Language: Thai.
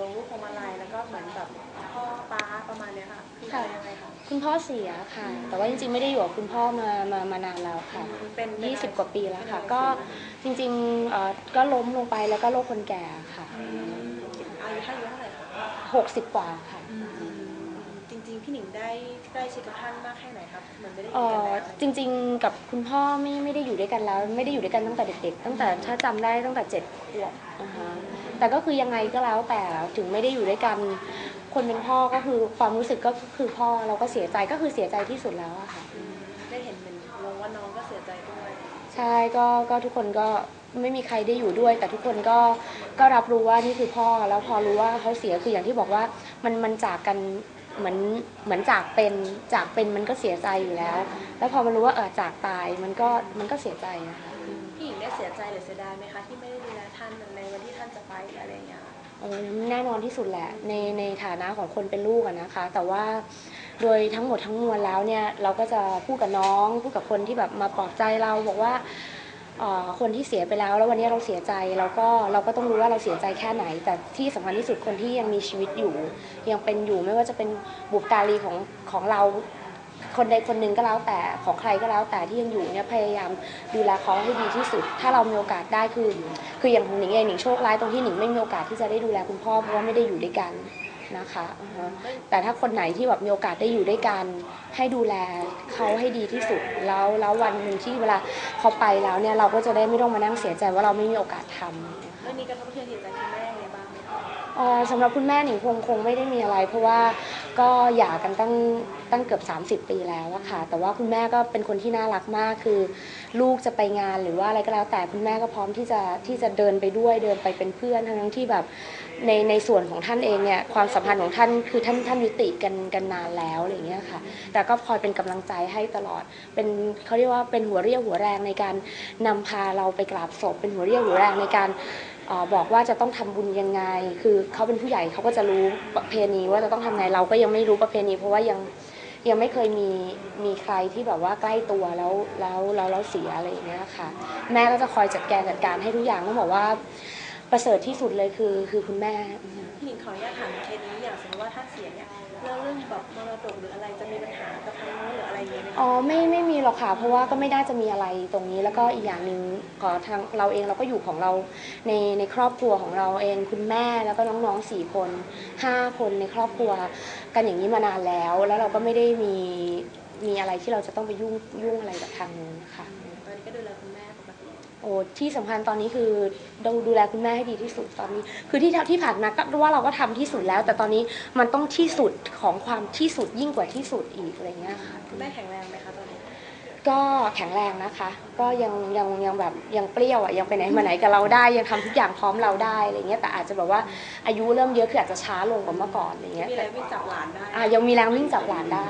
ลงรูปพวงมาลัยแล้วก็เหมือนแบบพ่อป้าประมาณเนี้ยค่ะคืออะไรยังไงคะคุณพ่อเสียค่ะ แต่ว่าจริงๆไม่ได้อยู่กับคุณพ่อมามามานานแล้วค่ะ เป็น20 กว่าปีแล้วค่ะ ก็จริงๆเอ่อก็ล้มลงไปแล้วก็โรคคนแก่ค่ะ อายุท่านอายุเท่าไหร่คะ60 กว่าค่ะจริง ๆ พี่หนิงได้ใกล้ชิดกับท่านมากแค่ไหนครับเหมือนไม่ได้อเอ่ยู่กันอแล้วจริงๆกับคุณพ่อไม่ไม่ได้อยู่ด้วยกันแล้ว ไม่ได้อยู่ด้วยกันตั้งแต่เด็กๆ ตั้งแต่ถ้าจำได้ตั้งแต่เจ็ดขวบนะคะ แต่ก็คือยังไงก็แล้วแต่ถึงไม่ได้อยู่ด้วยกัน คนเป็นพ่อก็คือความรู้สึกก็คือพ่อเราก็เสียใจก็คือเสียใจที่สุดแล้วอะค่ะ ได้เห็นเหมือนลงว่าน้องก็เสียใจด้วย ใช่ก็ก็ทุกคนก็ไม่มีใครได้อยู่ด้วย แต่ทุกคนก็ก็รับรู้ว่านี่คือพ่อแล้วพอรู้ว่าเขาเสียคืออย่างที่บอกว่ามันมันจากกันเหมือนเหมือนจากเป็นจากเป็นมันก็เสียใจอยู่แล้ว แล้วพอมารู้ว่าเออจากตายมันก็มันก็เสียใจนะคะพี่หญิงได้เสี ยใจหรือเสียดายไหมคะที่ไม่ได้ดูแลท่านในวันที่ท่านจะไปอะไรอย่างเงี้ยเออแน่นอนที่สุดแหละในในฐานะของคนเป็นลูกอะนะคะ แต่ว่าโดยทั้งหมดทั้งมวลแล้วเนี่ยเราก็จะพูดกับน้องพูดกับคนที่แบบมาปลอบใจเราบอกว่าคนที่เสียไปแล้ว แล้ววันนี้เราเสียใจเราก็เราก็ต้องรู้ว่าเราเสียใจแค่ไหน แต่ที่สำคัญที่สุดคนที่ยังมีชีวิตอยู่ ยังเป็นอยู่ไม่ว่าจะเป็นบุปการีของของเรา คนใดคนหนึ่งก็แล้วแต่ของใครก็แล้วแต่ที่ยังอยู่เนี่ยพยายามดูแลเขาให้ดีที่สุด ถ้าเรามีโอกาสได้คือ คืออย่างหนิงเองหนิงโชคร้ายตรงที่หนิงไม่มีโอกาสที่จะได้ดูแลคุณพ่อเพราะว่าไม่ได้อยู่ด้วยกันนะคะอือฮะแต่ถ้าคนไหนที่แบบมีโอกาสได้อยู่ด้วยกัน ให้ดูแลเขาให้ดีที่สุด แล้วแล้ววันหนึ่งที่เวลาเขาไปแล้วเนี่ยเราก็จะได้ไม่ต้องมานั่งเสียใจว่าเราไม่มีโอกาสทำเรื่องนี้กระทบกระเทือนจิตใจ เอ่อสำหรับคุณแม่หนิงคงคงไม่ได้มีอะไร เพราะว่าก็หย่ากันตั้งตั้งเกือบ 30 ปีแล้วอะค่ะ แต่ว่าคุณแม่ก็เป็นคนที่น่ารักมากคือ ลูกจะไปงานหรือว่าอะไรก็แล้วแต่คุณแม่ก็พร้อมที่จะที่จะเดินไปด้วยเดินไปเป็นเพื่อนทั้งที่แบบในในส่วนของท่านเองเนี่ยความสัมพันธ์ของท่านคือท่านท่านยุติกันกันนานแล้วอะไรอย่างเงี้ยค่ะ แต่ก็คอยเป็นกำลังใจให้ตลอด เป็นเขาเรียกว่าเป็นหัวเรี่ยวหัวแรงในการนำพาเราไปกราบศพ เป็นหัวเรี่ยวหัวแรงในการ บอกว่าจะต้องทำบุญยังไง คือเขาเป็นผู้ใหญ่เขาก็จะรู้ประเพณีว่าจะต้องทำไงเราก็ยังไม่รู้ประเพณี เพราะว่ายังยังไม่เคยมีมีใครที่แบบว่าใกล้ตัวแล้วแล้วแล้วเราเสียอะไรอย่างเงี้ยค่ะ แม่ก็จะคอยจัดแกจัดการให้ทุกอย่างต้องบอกว่า ประเสริฐที่สุดเลยคือคือคุณแม่อืมพี่หญิงขออนุญาตถามเคสนี้อย่างสมมติว่าท่านเสียเนี่ยเรื่องเรื่องแบบมรดกหรืออะไรจะมีปัญหากับทางโน้นหรืออะไรอย่างเงี้ยไหมคะอ๋อไม่ไม่มีหรอกค่ะเพราะว่าก็ไม่น่าจะมีอะไรตรงนี้แล้วก็อีกอย่างหนึ่งก็ทางเราเองเราก็อยู่ของเราในในครอบครัวของเราเองคุณแม่แล้วก็น้องๆสี่คนห้าคนในครอบครัว กันอย่างนี้มานานแล้ว แล้วเราก็ไม่ได้มีมีอะไรที่เราจะต้องไปยุ่งยุ่งอะไรกับทางนู้นค่ะตอ อ้ที่สำคัญตอนนี้คือดูดูแลคุณแม่ให้ดีที่สุดตอนนี้ คือที่ที่ผ่านมาก็ว่าเราก็ทำที่สุดแล้ว แต่ตอนนี้มันต้องที่สุดของความที่สุดยิ่งกว่าที่สุดอีกอะไรเงี้ยค่ะคุณแม่แข็งแรงไหมคะตอนนี้ก็แข็งแรงนะคะ ก็ยังยังยังแบบยังเปรี้ยวอะยังไปไหนมาไหนกับเราได้ยังทำทุกอย่างพร้อมเราได้อะไรเงี้ยแต่อาจจะแบบว่าอายุเริ่มเยอะคืออาจจะช้าลงกว่าเมื่อก่อนอะไรเงี้ยมีอะไรแต่วิ่งจับหลานได้อะยังมีแรงวิ่งจับหลานได้